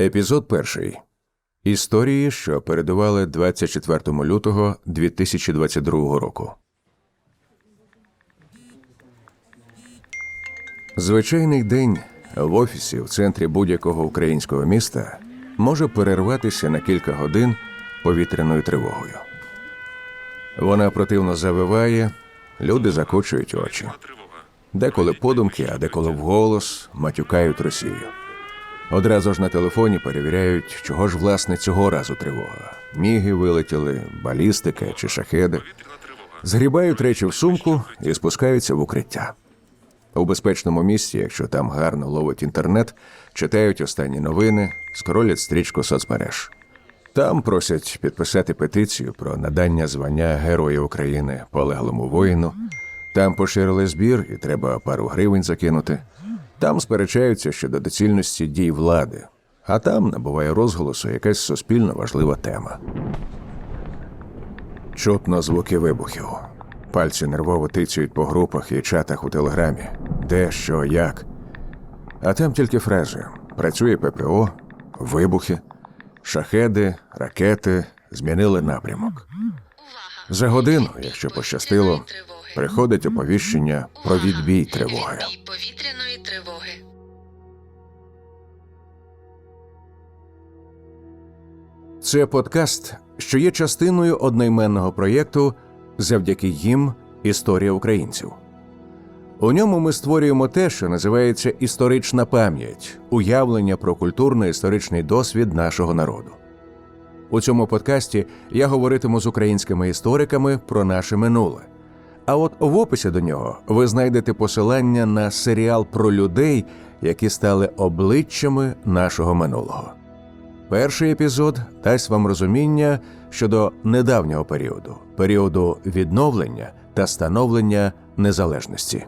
Епізод перший. Історії, що передували 24 лютого 2022 року. Звичайний день в офісі в центрі будь-якого українського міста може перерватися на кілька годин повітряною тривогою. Вона противно завиває, люди закочують очі. Деколи подумки, а деколи вголос матюкають Росію. Одразу ж на телефоні перевіряють, чого ж власне цього разу тривога. Міги вилетіли, балістика чи шахеди. Згрібають речі в сумку і спускаються в укриття. У безпечному місці, якщо там гарно ловить інтернет, читають останні новини, скролять стрічку соцмереж. Там просять підписати петицію про надання звання Героя України полеглому воїну. Там поширили збір, і треба пару гривень закинути. Там сперечаються щодо доцільності дій влади, а там набуває розголосу якась суспільно важлива тема. Чутно звуки вибухів. Пальці нервово тицюють по групах і чатах у телеграмі. Де, що, як. А там тільки фрази: працює ППО, вибухи, шахеди, ракети змінили напрямок. За годину, якщо пощастило, приходить оповіщення про відбій тривоги. Відбій повітряної тривоги. Це подкаст, що є частиною одноіменного проєкту Завдяки їм Історія українців. У ньому ми створюємо те, що називається історична пам'ять, уявлення про культурно-історичний досвід нашого народу. У цьому подкасті я говоритиму з українськими істориками про наше минуле. А от в описі до нього ви знайдете посилання на серіал про людей, які стали обличчями нашого минулого. Перший епізод дасть вам розуміння щодо недавнього періоду, періоду відновлення та становлення незалежності.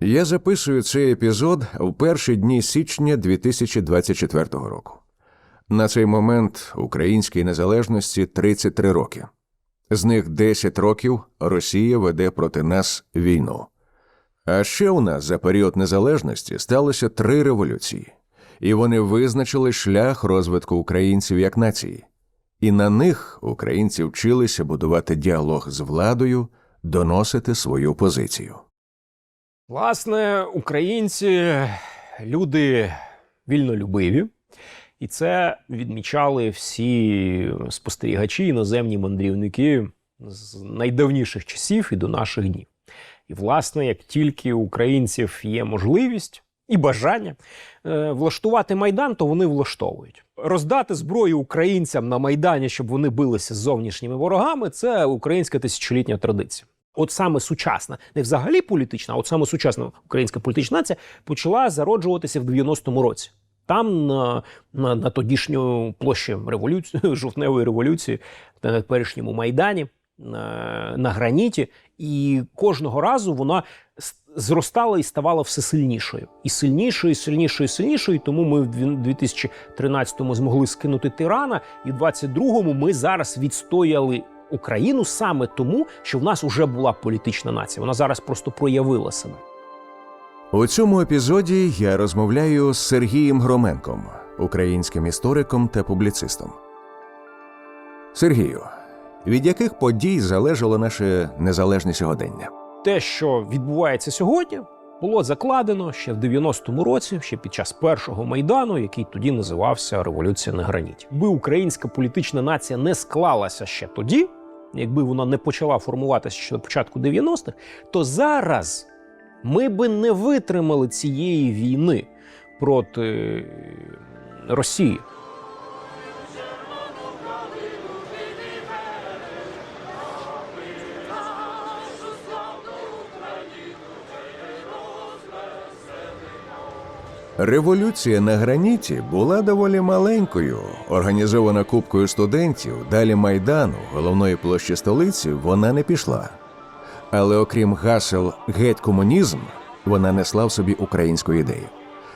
Я записую цей епізод в перші дні січня 2024 року. На цей момент українській незалежності 33 роки. З них 10 років Росія веде проти нас війну. А ще у нас за період незалежності сталося три революції, і вони визначили шлях розвитку українців як нації. І на них українці вчилися будувати діалог з владою, доносити свою позицію. Власне, українці люди вільнолюбиві, і це відмічали всі спостерігачі, іноземні мандрівники з найдавніших часів і до наших днів. І, власне, як тільки у українців є можливість і бажання е, влаштувати майдан, то вони влаштовують. Роздати зброю українцям на майдані, щоб вони билися з зовнішніми ворогами, це українська тисячолітня традиція. От саме сучасна, не взагалі політична, а от саме сучасна українська політична нація почала зароджуватися в 90-му році. Там на, на, на тодішню площі революції, жовтневої революції, на теперішньому майдані, на, на граніті, і кожного разу вона зростала і ставала все сильнішою, і сильнішою, і сильнішою, і сильнішою. Тому ми в дві- 2013-му змогли скинути тирана, і в 22-му ми зараз відстояли Україну саме тому, що в нас вже була політична нація. Вона зараз просто проявила себе. У цьому епізоді я розмовляю з Сергієм Громенком, українським істориком та публіцистом. Сергію, від яких подій залежало наше незалежне сьогодення? те, що відбувається сьогодні, було закладено ще в 90-му році, ще під час першого майдану, який тоді називався Революція на граніті. Якби українська політична нація не склалася ще тоді, якби вона не почала формуватися ще до початку 90-х, то зараз ми би не витримали цієї війни проти Росії. Революція на граніті була доволі маленькою, організована купкою студентів, далі майдану, головної площі столиці, вона не пішла. Але окрім гасел геть комунізм, вона несла в собі українську ідею.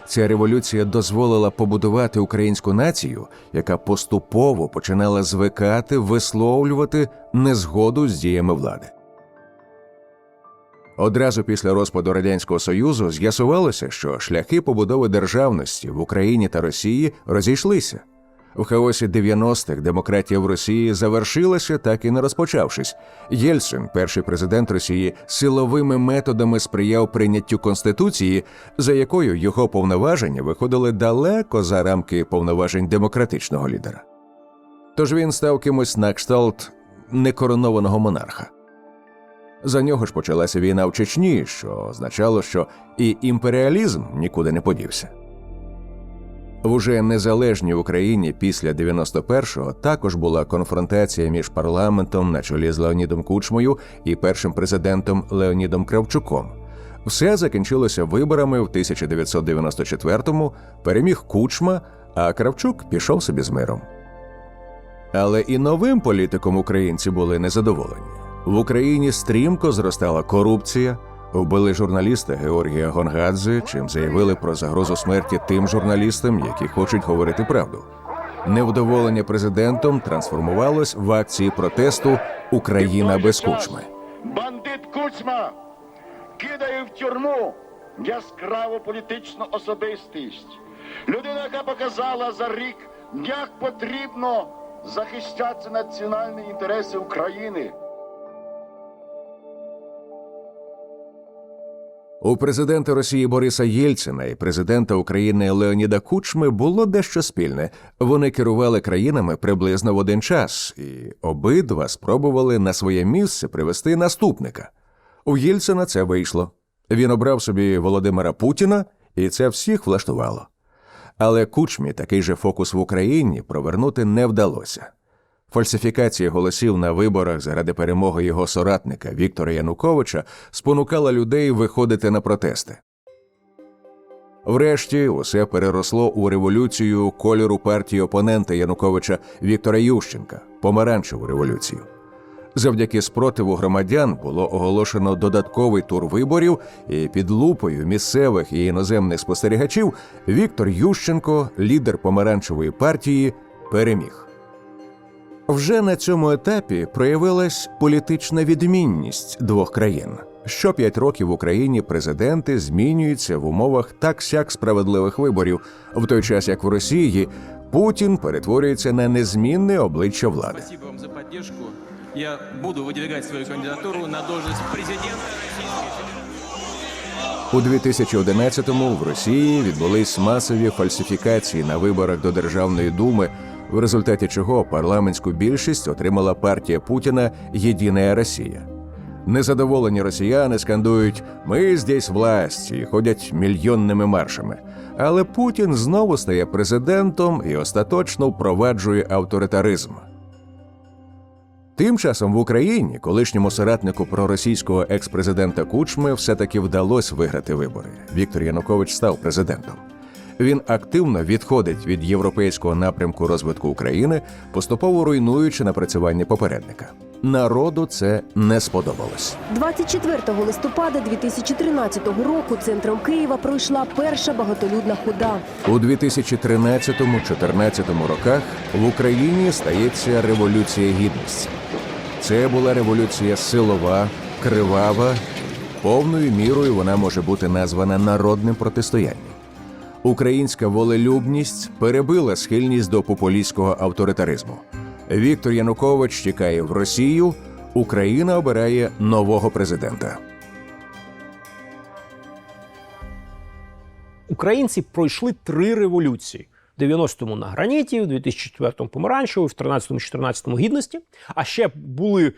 Ця революція дозволила побудувати українську націю, яка поступово починала звикати висловлювати незгоду з діями влади. Одразу після розпаду Радянського Союзу з'ясувалося, що шляхи побудови державності в Україні та Росії розійшлися. В хаосі 90-х демократія в Росії завершилася, так і не розпочавшись. Єльцин, перший президент Росії, силовими методами сприяв прийняттю конституції, за якою його повноваження виходили далеко за рамки повноважень демократичного лідера. Тож він став кимось на кшталт некоронованого монарха. За нього ж почалася війна в Чечні, що означало, що і імперіалізм нікуди не подівся. В уже незалежній Україні після 91-го також була конфронтація між парламентом на чолі з Леонідом Кучмою і першим президентом Леонідом Кравчуком. Все закінчилося виборами в 1994-му, переміг Кучма, а Кравчук пішов собі з миром. Але і новим політиком українці були незадоволені. В Україні стрімко зростала корупція. Вбили журналіста Георгія Гонгадзе, чим заявили про загрозу смерті тим журналістам, які хочуть говорити правду. Невдоволення президентом трансформувалось в акції протесту Україна без кучми. Бандит Кучма кидає в тюрму яскраву політичну особистість. Людина, яка показала за рік, як потрібно захищати національні інтереси України. У президента Росії Бориса Єльцина і президента України Леоніда Кучми було дещо спільне. Вони керували країнами приблизно в один час, і обидва спробували на своє місце привести наступника. У Єльцина це вийшло. Він обрав собі Володимира Путіна, і це всіх влаштувало. Але Кучмі такий же фокус в Україні провернути не вдалося. Фальсифікація голосів на виборах заради перемоги його соратника Віктора Януковича спонукала людей виходити на протести. Врешті усе переросло у революцію кольору партії опонента Януковича Віктора Ющенка помаранчеву революцію. Завдяки спротиву громадян було оголошено додатковий тур виборів, і під лупою місцевих і іноземних спостерігачів Віктор Ющенко, лідер помаранчевої партії, переміг. Вже на цьому етапі проявилась політична відмінність двох країн. Що п'ять років в Україні президенти змінюються в умовах так сяк справедливих виборів, в той час як в Росії Путін перетворюється на незмінне обличчя влади. Спасибо вам за поддержку. Я буду выдвигать свою кандидатуру на должность президента У 2011-му в Росії відбулись масові фальсифікації на виборах до Державної думи, в результаті чого парламентську більшість отримала партія Путіна Єдина Росія. Незадоволені росіяни скандують Ми здесь власть і ходять мільйонними маршами. Але Путін знову стає президентом і остаточно впроваджує авторитаризм. Тим часом в Україні колишньому соратнику проросійського екс-президента Кучми все-таки вдалося виграти вибори. Віктор Янукович став президентом. Він активно відходить від європейського напрямку розвитку України, поступово руйнуючи напрацювання попередника. Народу це не сподобалось. 24 листопада 2013 року центром Києва пройшла перша багатолюдна хода. У 2013-14 роках в Україні стається революція гідності. Це була революція силова, кривава. Повною мірою вона може бути названа народним протистоянням. Українська волелюбність перебила схильність до популістського авторитаризму. Віктор Янукович тікає в Росію. Україна обирає нового президента. Українці пройшли три революції: в 90-му на граніті, в 2004-му помаранчевої, в 13-му, 14-му гідності. А ще були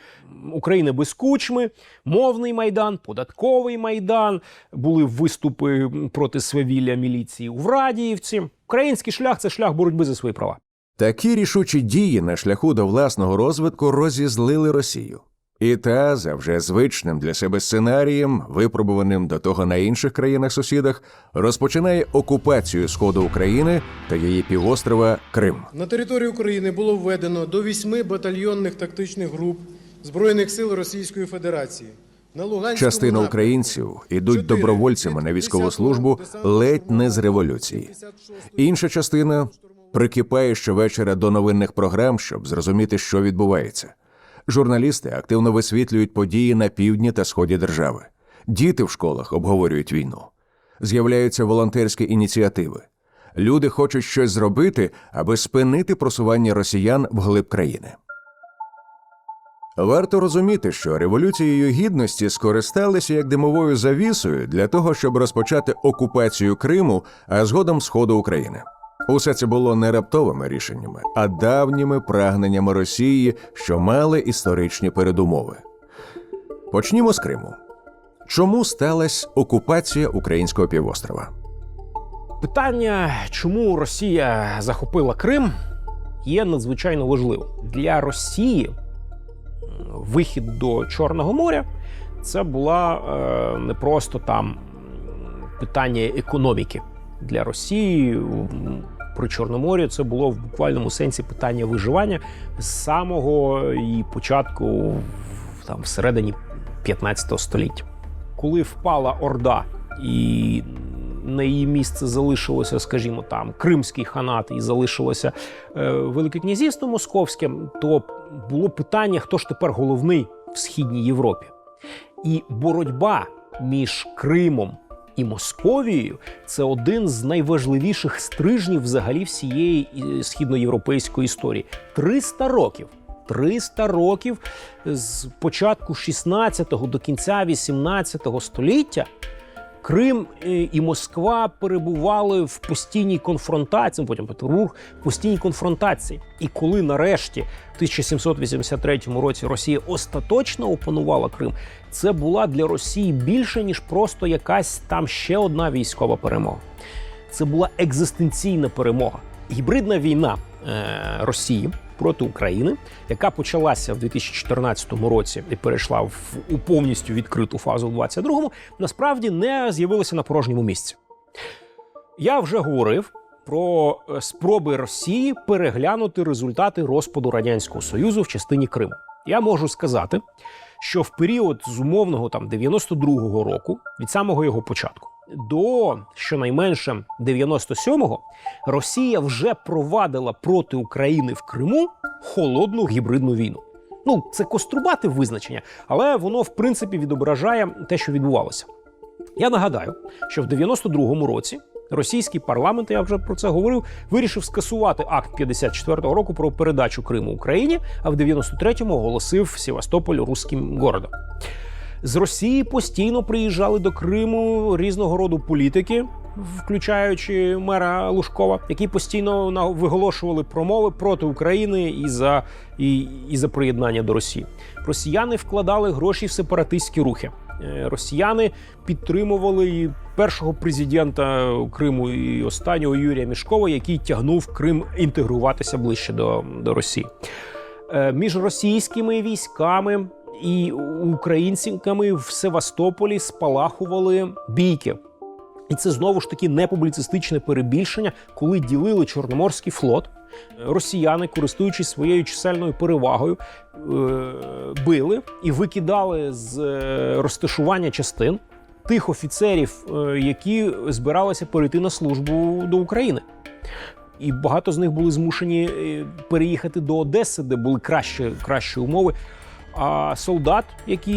України без кучми, мовний майдан, податковий майдан, були виступи проти свавілля міліції у Врадіївці. Український шлях це шлях боротьби за свої права. Такі рішучі дії на шляху до власного розвитку розізлили Росію. І та, за вже звичним для себе сценарієм, випробуваним до того на інших країнах-сусідах, розпочинає окупацію сходу України та її півострова Крим. На території України було введено до вісьми батальйонних тактичних груп Збройних сил Російської Федерації. На Луганському Частина українців ідуть добровольцями на військову службу ледь не з революції. Інша частина прикипає щовечора до новинних програм, щоб зрозуміти, що відбувається. Журналісти активно висвітлюють події на півдні та сході держави. Діти в школах обговорюють війну. З'являються волонтерські ініціативи. Люди хочуть щось зробити, аби спинити просування росіян вглиб країни. Варто розуміти, що революцією гідності скористалися як димовою завісою для того, щоб розпочати окупацію Криму, а згодом сходу України. Усе це було не раптовими рішеннями, а давніми прагненнями Росії, що мали історичні передумови. Почнімо з Криму. Чому сталася окупація українського півострова? Питання, чому Росія захопила Крим, є надзвичайно важливим. Для Росії вихід до Чорного моря це була е, не просто там питання економіки. Для Росії при Чорному морі це було в буквальному сенсі питання виживання з самого її початку, там всередині 15 століття. Коли впала Орда і на її місце залишилося, скажімо, там Кримський ханат і залишилося е, Велике князівство Московське, то було питання, хто ж тепер головний в східній Європі. І боротьба між Кримом і Московією це один з найважливіших стрижнів взагалі всієї е, східноєвропейської історії. 300 років. 300 років з початку 16-го до кінця 18-го століття Крим і Москва перебували в постійній конфронтації, потім Петербург в постійній конфронтації. І коли нарешті в 1783 році Росія остаточно опанувала Крим, це була для Росії більше ніж просто якась там ще одна військова перемога. Це була екзистенційна перемога. Гібридна війна е, Росії проти України, яка почалася в 2014 році і перейшла в у повністю відкриту фазу в 22-му, насправді не з'явилася на порожньому місці. Я вже говорив про е, спроби Росії переглянути результати розпаду радянського союзу в частині Криму. Я можу сказати, що в період з умовного там 92-го року, від самого його початку, до щонайменше 97-го, Росія вже провадила проти України в Криму холодну гібридну війну. Ну, це кострубате визначення, але воно в принципі відображає те, що відбувалося. Я нагадаю, що в 92-му році російський парламент, я вже про це говорив, вирішив скасувати акт 54-го року про передачу Криму Україні, а в 93-му оголосив Севастополь руським городом. З Росії постійно приїжджали до Криму різного роду політики, включаючи мера Лужкова, які постійно виголошували промови проти України і за, і, і за приєднання до Росії. Росіяни вкладали гроші в сепаратистські рухи. Е, Росіяни підтримували і першого президента Криму і останнього Юрія Мішкова, який тягнув Крим інтегруватися ближче до, до Росії. Е, Між російськими військами і українцями в Севастополі спалахували бійки. І це знову ж таки не публіцистичне перебільшення, коли ділили Чорноморський флот. Росіяни, користуючись своєю чисельною перевагою, е, били і викидали з е, розташування частин тих офіцерів, е, які збиралися перейти на службу до України. І багато з них були змушені е, переїхати до Одеси, де були кращі, кращі умови. А солдат, які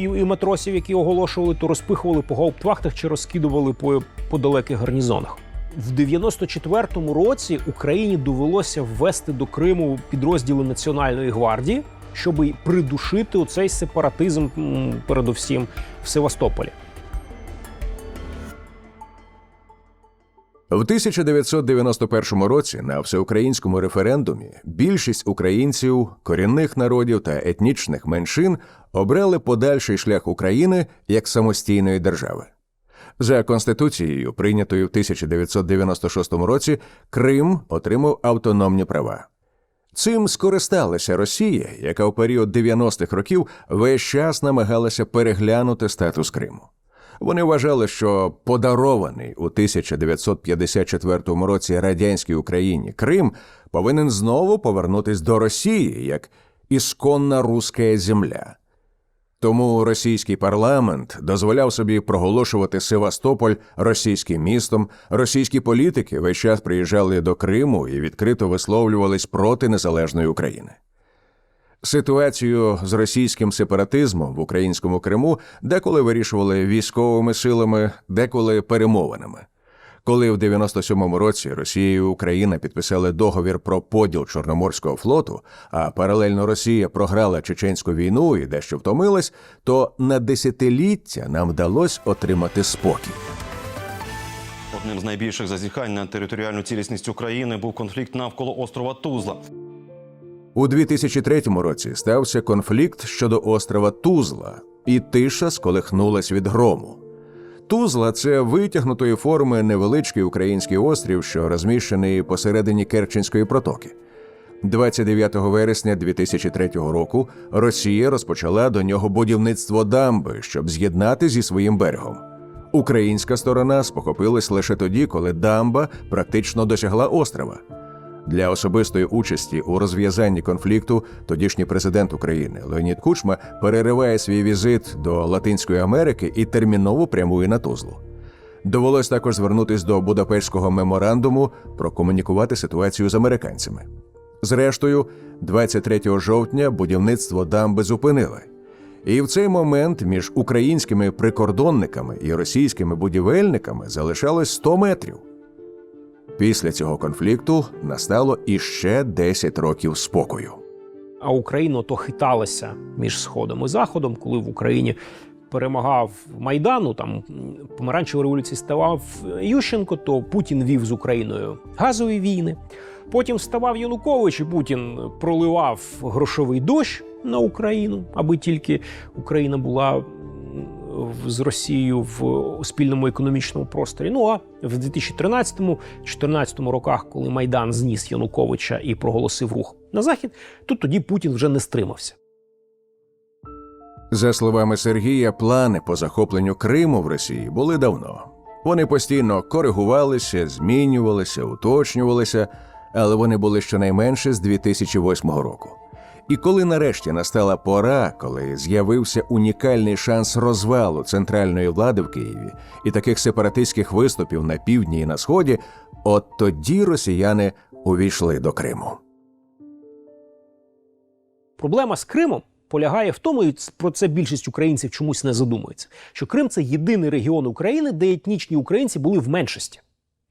і матросів, які оголошували, то розпихували по гауптвахтах чи розкидували по, по далеких гарнізонах. В 94-му році Україні довелося ввести до Криму підрозділи Національної гвардії, щоб придушити оцей сепаратизм, передусім в Севастополі. В 1991 році на всеукраїнському референдумі більшість українців, корінних народів та етнічних меншин обрали подальший шлях України як самостійної держави. За конституцією, прийнятою в 1996 році, Крим отримав автономні права. Цим скористалася Росія, яка у період 90-х років весь час намагалася переглянути статус Криму. Вони вважали, що подарований у 1954 році радянській Україні Крим повинен знову повернутись до Росії як ісконна руська земля. Тому російський парламент дозволяв собі проголошувати Севастополь російським містом. Російські політики весь час приїжджали до Криму і відкрито висловлювались проти незалежної України. Ситуацію з російським сепаратизмом в українському Криму деколи вирішували військовими силами, деколи перемовинами. Коли в 97-му році Росія і Україна підписали договір про поділ Чорноморського флоту, а паралельно Росія програла чеченську війну і дещо втомилась, то на десятиліття нам вдалося отримати спокій. Одним з найбільших зазіхань на територіальну цілісність України був конфлікт навколо острова Тузла. У 2003 році стався конфлікт щодо острова Тузла, і тиша сколихнулась від грому. Тузла це витягнутої форми невеличкий український острів, що розміщений посередині Керченської протоки. 29 вересня 2003 року Росія розпочала до нього будівництво дамби, щоб з'єднати зі своїм берегом. Українська сторона спохопилась лише тоді, коли дамба практично досягла острова. Для особистої участі у розв'язанні конфлікту тодішній президент України Леонід Кучма перериває свій візит до Латинської Америки і терміново прямує на Тузлу. Довелось також звернутися до Будапештського меморандуму прокомунікувати ситуацію з американцями. Зрештою, 23 жовтня будівництво дамби зупинили. І в цей момент між українськими прикордонниками і російськими будівельниками залишалось 100 метрів. Після цього конфлікту настало іще 10 років спокою. А Україна то хиталася між сходом і заходом, коли в Україні перемагав Майдану, там м, помаранчевої революції ставав Ющенко, то Путін вів з Україною газові війни. Потім ставав Янукович, і Путін проливав грошовий дощ на Україну, аби тільки Україна була з Росією в спільному економічному просторі. Ну а в 2013-2014 роках, коли Майдан зніс Януковича і проголосив рух на захід, то тоді Путін вже не стримався. За словами Сергія, плани по захопленню Криму в Росії були давно. Вони постійно коригувалися, змінювалися, уточнювалися, але вони були щонайменше з 2008 року. І коли нарешті настала пора, коли з'явився унікальний шанс розвалу центральної влади в Києві і таких сепаратистських виступів на півдні і на сході, от тоді росіяни увійшли до Криму. Проблема з Кримом полягає в тому, і про це більшість українців чомусь не задумується, що Крим це єдиний регіон України, де етнічні українці були в меншості.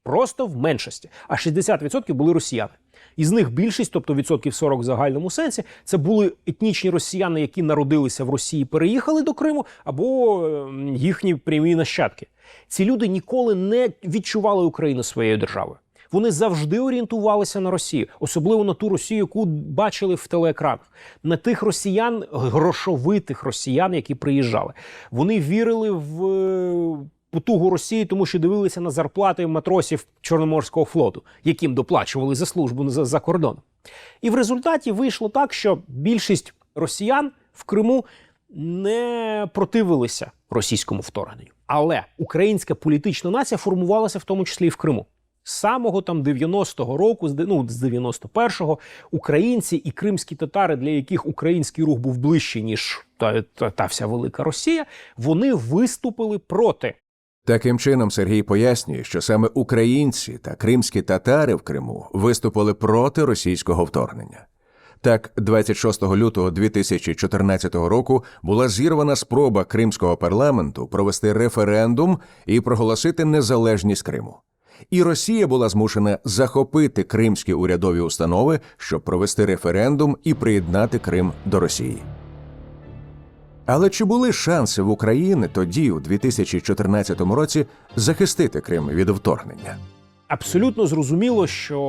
Просто в меншості. А 60% були росіяни. Із них більшість, тобто відсотків 40 в загальному сенсі, це були етнічні росіяни, які народилися в Росії, переїхали до Криму, або ем, їхні прямі нащадки. Ці люди ніколи не відчували Україну своєю державою. Вони завжди орієнтувалися на Росію, особливо на ту Росію, яку бачили в телеекранах, на тих росіян, грошовитих росіян, які приїжджали. Вони вірили в потугу Росії, тому що дивилися на зарплати матросів Чорноморського флоту, яким доплачували за службу за, за кордоном. І в результаті вийшло так, що більшість росіян в Криму не противилися російському вторгненню. Але українська політична нація формувалася в тому числі і в Криму. З самого там 90-го року, ну, з 91-го, українці і кримські татари, для яких український рух був ближче, ніж та, та, та вся велика Росія, вони виступили проти Таким чином, Сергій пояснює, що саме українці та кримські татари в Криму виступили проти російського вторгнення. Так, 26 лютого 2014 року була зірвана спроба кримського парламенту провести референдум і проголосити незалежність Криму. І Росія була змушена захопити кримські урядові установи, щоб провести референдум і приєднати Крим до Росії. Але чи були шанси в Україні тоді, у 2014 році, захистити Крим від вторгнення? Абсолютно зрозуміло, що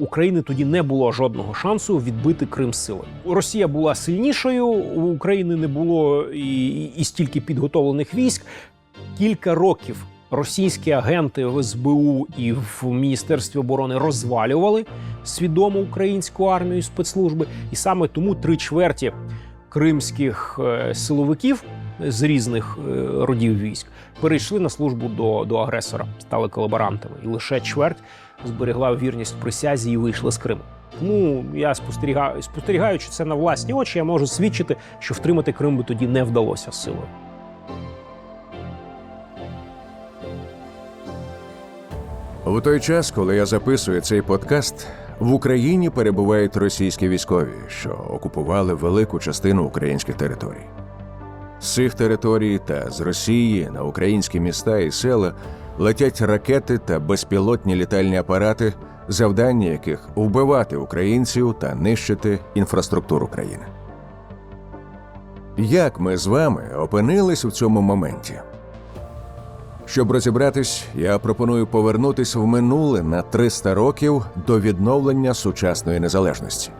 України тоді не було жодного шансу відбити Крим силою. Росія була сильнішою, у України не було і, і стільки підготовлених військ. Кілька років російські агенти в СБУ і в Міністерстві оборони розвалювали свідомо українську армію і спецслужби, і саме тому три чверті кримських е, силовиків з різних е, родів військ перейшли на службу до, до агресора, стали колаборантами, і лише чверть зберегла вірність присязі і вийшла з Криму. Тому я спостерігаю, спостерігаючи це на власні очі, я можу свідчити, що втримати Крим би тоді не вдалося силою. У той час, коли я записую цей подкаст, В Україні перебувають російські військові, що окупували велику частину українських територій. З цих територій та з Росії на українські міста і села летять ракети та безпілотні літальні апарати, завдання яких вбивати українців та нищити інфраструктуру країни. Як ми з вами опинились в цьому моменті? Щоб розібратись, я пропоную повернутись в минуле на 300 років до відновлення сучасної незалежності.